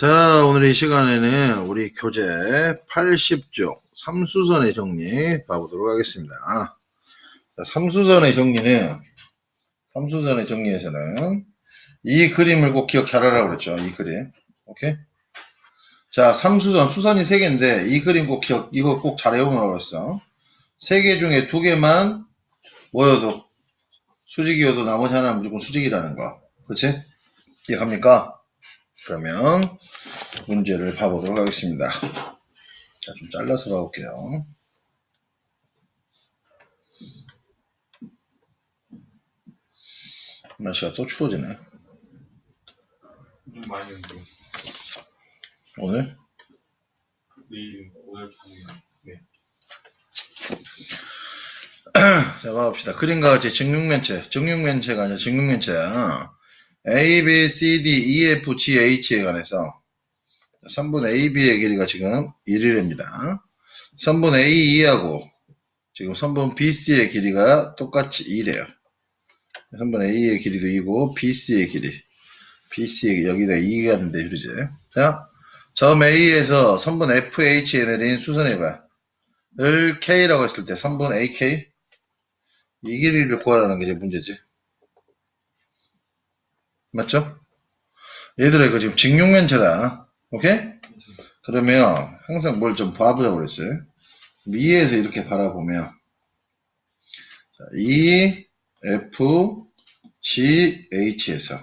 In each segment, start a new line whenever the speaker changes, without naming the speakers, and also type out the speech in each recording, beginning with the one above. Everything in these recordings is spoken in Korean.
자, 오늘 이 시간에는 우리 교재 80쪽 삼수선의 정리 봐보도록 하겠습니다. 자, 삼수선의 정리는, 삼수선의 정리에서는 이 그림을 꼭 기억 잘하라고 그랬죠. 이 그림. 오케이? 자, 삼수선, 수선이 3개인데 이 그림 꼭 기억, 이거 꼭 잘 외우라고 그랬어. 3개 중에 2개만 뭐여도 수직이어도 나머지 하나는 무조건 수직이라는 거. 그치? 이해갑니까? 그러면 문제를 봐보도록 하겠습니다. 자, 좀 잘라서 봐볼게요. 날씨가 또 추워지네.
좀 많이.
오늘?
내일 오늘 저녁에. 네.
자, 봐봅시다. 그림과 같이 직육면체, 직육면체가 아니라 직육면체야. A, B, C, D, E, F, G, H에 관해서 선분 A, B의 길이가 지금 1이랍니다. 선분 A, E하고 지금 선분 B, C의 길이가 똑같이 2래요. 선분 A의 길이도 2고 B, C의 길이 B, C의 여기다 2가 된대 그러지. 자, 점 A에서 선분 F, H에 내린 수선해봐. 을 K라고 했을 때 선분 AK 이 길이를 구하라는 게 이제 문제지. 맞죠? 얘들아 이거 지금 직육면체다. 오케이? 그러면 항상 뭘 좀 봐보자고 그랬어요. 위에서 이렇게 바라보면 자, E, F, G, H에서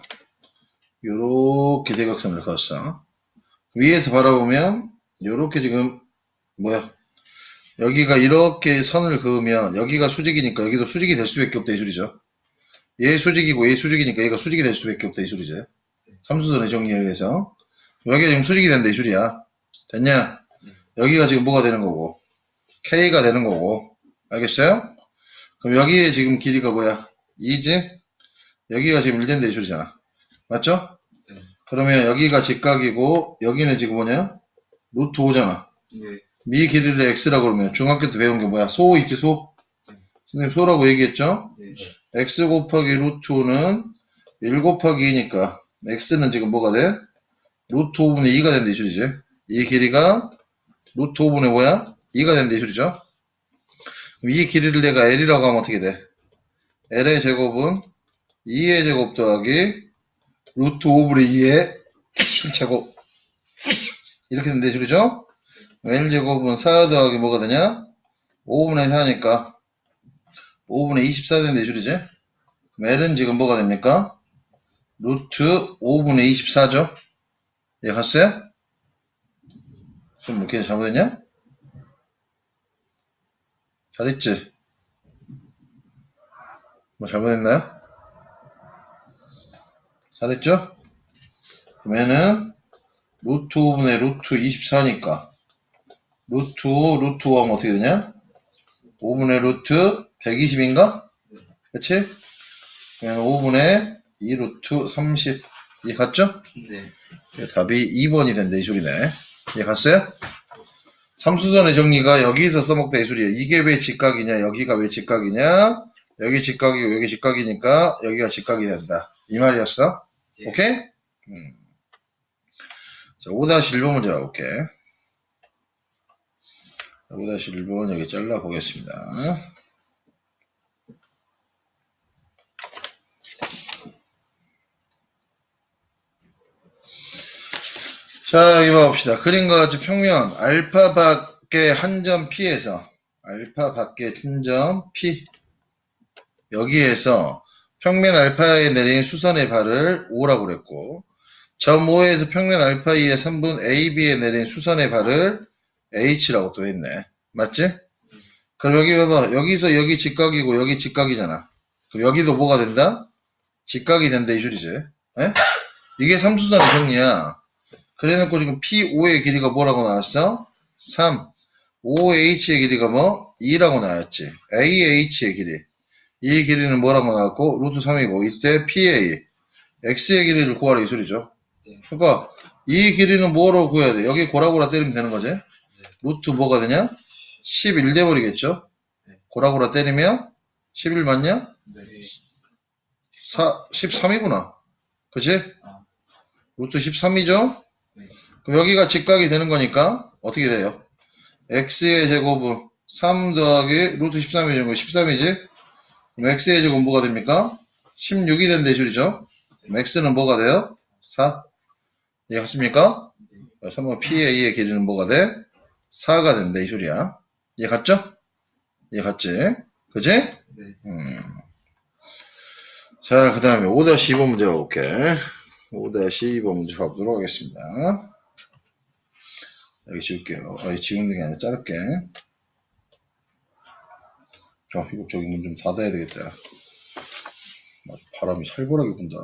요렇게 대각선을 그었어. 위에서 바라보면 요렇게 지금 뭐야 여기가 이렇게 선을 그으면 여기가 수직이니까 여기도 수직이 될 수밖에 없다 이 소리죠. 얘 수직이고 얘 수직이니까 얘가 수직이 될 수밖에 없다 이 소리죠. 삼수선의 정리에 의해서 여기가 지금 수직이 된다 이 소리야. 됐냐? 여기가 지금 뭐가 되는 거고 K가 되는 거고 알겠어요? 그럼 여기에 지금 길이가 뭐야? 2지? 여기가 지금 1된다 이 소리잖아. 맞죠?
네.
그러면 여기가 직각이고 여기는 지금 뭐냐? 루트 5잖아.
네.
미 길이를 x라고 그러면 중학교 때 배운 게 뭐야? 소 있지 소? 선생님 소라고 얘기했죠?
네.
X 곱하기 루트 5는 1 곱하기 2니까 x는 지금 뭐가 돼? 루트 5분의 2가 된다 이 소리지. 이 길이가 루트 5분의 뭐야? 2가 된다 이 소리죠. 이 길이를 내가 l이라고 하면 어떻게 돼? l의 제곱은 2의 제곱 더하기 루트 5분의 2의 제곱 이렇게 된다 이 소리죠. L제곱은 4 더하기 뭐가 되냐? 5분의 4니까 5분의 24 된다 이 소리지? 그럼 L은 지금 뭐가 됩니까? 루트 5분의 24죠? 예, 갔어요? 좀 이렇게 잘못했냐? 잘했지? 뭐 잘못했나요? 잘했죠? 그러면은 루트 5분의 루트 24니까 루트 5, 루트 5 하면 어떻게 되냐? 5분의 루트 120인가? 그치? 그러면 5분의 2 루트 30. 이해 갔죠?
네.
답이 2번이 된다, 이 소리네. 이해 갔어요? 삼수선의 정리가 여기서 써먹다 이 소리예요. 이게 왜 직각이냐, 여기가 왜 직각이냐, 여기 직각이고 여기 직각이니까 여기가 직각이 된다. 이 말이었어?
네.
오케이? 음. 자, 5-1번 문제 가볼게. 5-1번 여기 잘라 보겠습니다. 자, 여기 봐봅시다. 그림과 같이 평면 알파 밖에 한 점 P에서 알파 밖에 한 점 P 여기에서 평면 알파에 내린 수선의 발을 O라고 그랬고 점 O에서 평면 알파 2의 3분 AB에 내린 수선의 발을 H라고 또 했네. 맞지? 그럼 여기 봐봐. 여기서 여기 직각이고 여기 직각이잖아. 그럼 여기도 뭐가 된다? 직각이 된다 이 소리지. 에? 이게 삼수선의 정리야. 그래놓고 지금 P5의 길이가 뭐라고 나왔어? 3. 5H의 길이가 뭐? 2라고 나왔지. AH의 길이. 이 길이는 뭐라고 나왔고, 루트 3이고, 이때 PA. X의 길이를 구하라 이 소리죠.
네.
그러니까, 이 길이는 뭐로 구해야 돼? 여기 고라고라 때리면 되는 거지? 루트 뭐가 되냐? 11 돼버리겠죠?
네.
고라고라 때리면 11 맞냐?
네.
4, 13이구나. 그치?
아.
루트 13이죠?
네.
그럼 여기가 직각이 되는 거니까 어떻게 돼요? x의 제곱은 3 더하기 루트 13이 되는 거 13이지? 그럼 x의 제곱은 뭐가 됩니까? 16이 된대 줄이죠? 그럼 x는 뭐가 돼요? 4. 이해 갔습니까? 3번 PA의 길이는 뭐가 돼? 4가 된대 이 소리야. 이해 갔죠? 이해 갔지? 그지?
네.
음. 자, 그 다음에 5-12번 문제 가볼게. 5-12번 문제 가보도록 하겠습니다. 여기 지울게요. 아, 지우는 게 아니라 자를게. 아, 이거 저기 문 좀 닫아야 되겠다. 바람이 살벌하게 분다.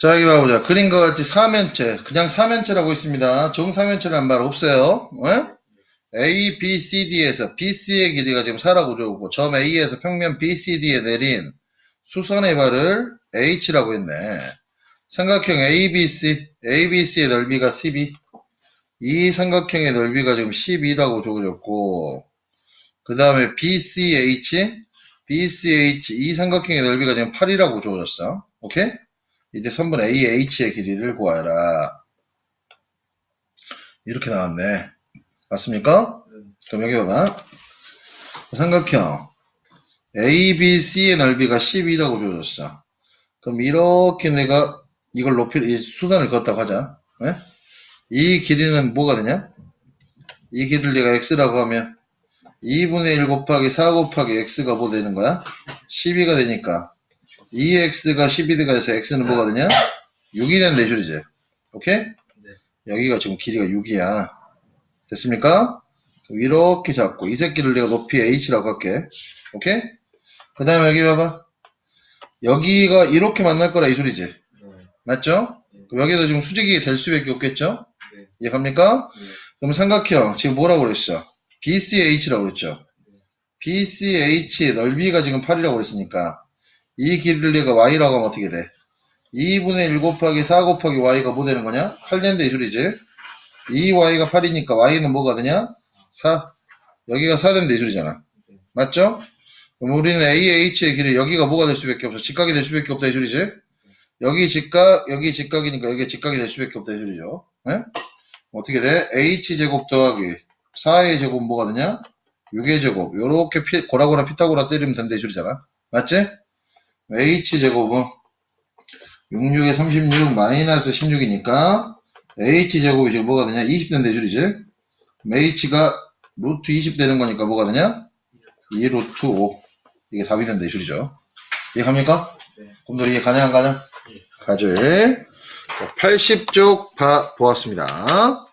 자, 여기 봐보자. 것 같이 사면체. 그냥 사면체라고 있습니다. 정사면체란 말 없어요. 어? A, B, C, D에서 BC의 길이가 지금 4라고 줘오고 점 A에서 평면 BCD에 내린 수선의 발을 H라고 했네. 삼각형 ABC, ABC의 넓이가 12. 이 삼각형의 넓이가 지금 12라고 줘줬고 그 다음에 BCH, BCH 이 삼각형의 넓이가 지금 8이라고 줘줬어. 오케이? 이제 3분 AH의 길이를 구하라. 이렇게 나왔네. 맞습니까? 그럼 여기 봐봐. 삼각형 ABC의 넓이가 12라고 주어졌어. 그럼 이렇게 내가 이걸 높이 이 수단을 그었다고 하자. 예? 이 길이는 뭐가 되냐? 이 길이를 내가 x라고 하면 2분의 1 곱하기 4 곱하기 x가 뭐 되는 거야? 12가 되니까 2x가 12가 돼서 x는 뭐가 되냐? 6이 된대 줄이지. 오케이? 여기가 지금 길이가 6이야. 됐습니까? 이렇게 잡고 이 새끼를 내가 높이 h라고 할게. 오케이? 그 다음에 여기 봐봐. 여기가 이렇게 만날 거라 이 소리지.
네.
맞죠? 그럼 여기도 지금 수직이 될 수밖에 없겠죠?
네.
이해갑니까?
네.
그럼 삼각형 지금 뭐라고 그랬어? BCH라고 그랬죠?
네.
BCH의 넓이가 지금 8이라고 그랬으니까 이 길이를 내가 y라고 하면 어떻게 돼? 2분의 1 곱하기 4 곱하기 y가 뭐 되는 거냐? 8년대 이 소리지? 이 y가 8이니까 y는 뭐가 되냐? 4. 여기가 4 된대 이 소리잖아.
네.
맞죠? 그럼 우리는 AH의 길이 여기가 뭐가 될 수밖에 없어? 직각이 될 수밖에 없다 이 소리지? 여기 직각, 여기 직각이니까 여기 직각이 될 수밖에 없다 이 소리죠. 예? 어떻게 돼? H제곱 더하기 4의 제곱 뭐가 되냐? 6의 제곱. 요렇게 피, 고라고라 피타고라 때리면 된다 이 소리잖아. 맞지? H제곱은 66에 36 마이너스 16이니까 H제곱이 지금 뭐가 되냐? 20 된다 이 소리지? 그럼 H가 루트 20 되는 거니까 뭐가 되냐? 2 루트 5. 이게 답이 된다 이 소리죠. 이해갑니까?
네.
곰돌이 이해 가능 안 가능?
예.
가죠. 80쪽 봐 보았습니다.